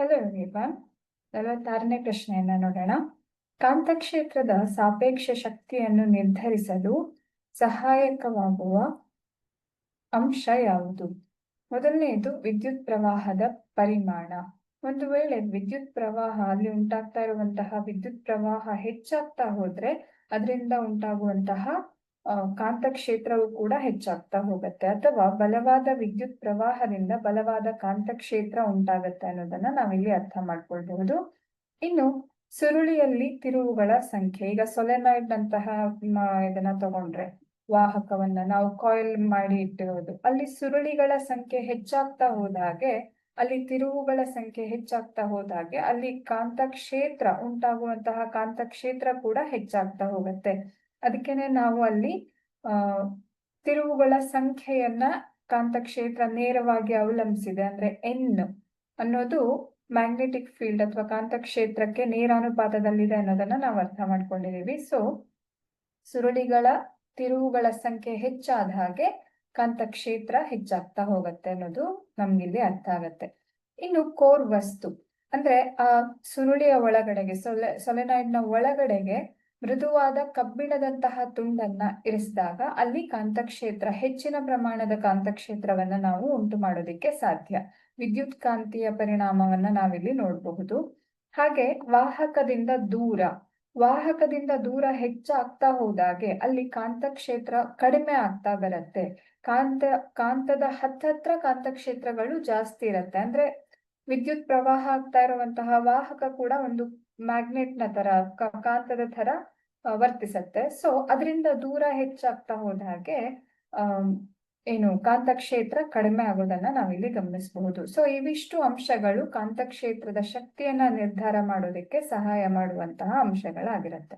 Hello everyone ನಲವತ್ತಾರನೇ ಪ್ರಶ್ನೆಯನ್ನ ನೋಡೋಣ. ಕಾಂತಕ್ಷೇತ್ರದ ಸಾಪೇಕ್ಷ ಶಕ್ತಿಯನ್ನು ನಿರ್ಧರಿಸಲು ಸಹಾಯಕವಾಗುವ ಅಂಶ ಯಾವುದು? ಮೊದಲನೆಯದು ವಿದ್ಯುತ್ ಪ್ರವಾಹದ ಪರಿಮಾಣ. ಒಂದು ವೇಳೆ ವಿದ್ಯುತ್ ಪ್ರವಾಹ, ಅಲ್ಲಿ ಉಂಟಾಗ್ತಾ ಇರುವಂತಹ ವಿದ್ಯುತ್ ಪ್ರವಾಹ ಹೆಚ್ಚಾಗ್ತಾ ಹೋದ್ರೆ, ಅದರಿಂದ ಉಂಟಾಗುವಂತಹ ಕಾಂತಕ್ಷೇತ್ರವು ಕೂಡ ಹೆಚ್ಚಾಗ್ತಾ ಹೋಗುತ್ತೆ. ಅಥವಾ ಬಲವಾದ ವಿದ್ಯುತ್ ಪ್ರವಾಹದಿಂದ ಬಲವಾದ ಕಾಂತಕ್ಷೇತ್ರ ಉಂಟಾಗತ್ತೆ ಅನ್ನೋದನ್ನ ನಾವಿಲ್ಲಿ ಅರ್ಥ ಮಾಡ್ಕೊಳ್ಬಹುದು. ಇನ್ನು ಸುರುಳಿಯಲ್ಲಿ ತಿರುವುಗಳ ಸಂಖ್ಯೆ, ಈಗ ಸೊಲೆನಾಯ್ಡ್ ನಂತಹ ಇದನ್ನ ತಗೊಂಡ್ರೆ ವಾಹಕವನ್ನ ನಾವು ಕಾಯಿಲ್ ಮಾಡಿ ಇಟ್ಟಿರೋದು. ಅಲ್ಲಿ ಸುರುಳಿಗಳ ಸಂಖ್ಯೆ ಹೆಚ್ಚಾಗ್ತಾ ಹೋದಾಗೆ, ಅಲ್ಲಿ ತಿರುವುಗಳ ಸಂಖ್ಯೆ ಹೆಚ್ಚಾಗ್ತಾ ಹೋದಾಗೆ ಅಲ್ಲಿ ಕಾಂತಕ್ಷೇತ್ರ ಉಂಟಾಗುವಂತಹ ಕಾಂತಕ್ಷೇತ್ರ ಕೂಡ ಹೆಚ್ಚಾಗ್ತಾ ಹೋಗುತ್ತೆ. ಅದಕ್ಕೇನೆ ನಾವು ಅಲ್ಲಿ ತಿರುವುಗಳ ಸಂಖ್ಯೆಯನ್ನ ಕಾಂತಕ್ಷೇತ್ರ ನೇರವಾಗಿ ಅವಲಂಬಿಸಿದೆ. ಅಂದ್ರೆ ಎನ್ ಅನ್ನೋದು ಮ್ಯಾಗ್ನೆಟಿಕ್ ಫೀಲ್ಡ್ ಅಥವಾ ಕಾಂತಕ್ಷೇತ್ರಕ್ಕೆ ನೇರಾನುಪಾತದಲ್ಲಿದೆ ಅನ್ನೋದನ್ನ ನಾವು ಅರ್ಥ ಮಾಡ್ಕೊಂಡಿದ್ದೀವಿ. ಸೊ ಸುರುಳಿಗಳ ತಿರುವುಗಳ ಸಂಖ್ಯೆ ಹೆಚ್ಚಾದ ಹಾಗೆ ಕಾಂತಕ್ಷೇತ್ರ ಹೆಚ್ಚಾಗ್ತಾ ಹೋಗುತ್ತೆ ಅನ್ನೋದು ನಮ್ಗಿಲ್ಲಿ ಅರ್ಥ ಆಗತ್ತೆ. ಇನ್ನು ಕೋರ್ ವಸ್ತು. ಅಂದ್ರೆ, ಆ ಸುರುಳಿಯ ಒಳಗಡೆಗೆ, ಸೊಲೆ, ಸೊಲೆನಾಯ್ಡ್ನ ಒಳಗಡೆಗೆ ಮೃದುವಾದ ಕಬ್ಬಿಣದಂತಹ ತುಂಡನ್ನ ಇರಿಸಿದಾಗ ಅಲ್ಲಿ ಕಾಂತಕ್ಷೇತ್ರ, ಹೆಚ್ಚಿನ ಪ್ರಮಾಣದ ಕಾಂತಕ್ಷೇತ್ರವನ್ನ ನಾವು ಉಂಟು ಮಾಡೋದಿಕ್ಕೆ ಸಾಧ್ಯ. ವಿದ್ಯುತ್ ಕಾಂತೀಯ ಪರಿಣಾಮವನ್ನ ನಾವಿಲ್ಲಿ ನೋಡಬಹುದು. ಹಾಗೆ ವಾಹಕದಿಂದ ದೂರ ವಾಹಕದಿಂದ ದೂರ ಹೆಚ್ಚಾಗ್ತಾ ಹೋದಾಗೆ ಅಲ್ಲಿ ಕಾಂತಕ್ಷೇತ್ರ ಕಡಿಮೆ ಆಗ್ತಾ ಬರತ್ತೆ. ಕಾಂತ, ಕಾಂತದ ಹತ್ತತ್ರ ಕಾಂತಕ್ಷೇತ್ರಗಳು ಜಾಸ್ತಿ ಇರತ್ತೆ. ಅಂದ್ರೆ ವಿದ್ಯುತ್ ಪ್ರವಾಹ ಆಗ್ತಾ ಇರುವಂತಹ ವಾಹಕ ಕೂಡ ಒಂದು ಮ್ಯಾಗ್ನೆಟ್ನ ತರ ಕಾಂತದ ತರ ವರ್ತಿಸತ್ತೆ. ಸೊ ಅದರಿಂದ ದೂರ ಹೆಚ್ಚಾಗ್ತಾ ಹೋದ ಹಾಗೆ ಏನು, ಕಾಂತಕ್ಷೇತ್ರ ಕಡಿಮೆ ಆಗೋದನ್ನ ನಾವಿಲ್ಲಿ ಗಮನಿಸಬಹುದು. ಸೊ ಇವಿಷ್ಟು ಅಂಶಗಳು ಕಾಂತಕ್ಷೇತ್ರದ ಶಕ್ತಿಯನ್ನ ನಿರ್ಧಾರ ಮಾಡೋದಕ್ಕೆ ಸಹಾಯ ಮಾಡುವಂತಹ ಅಂಶಗಳಾಗಿರುತ್ತೆ.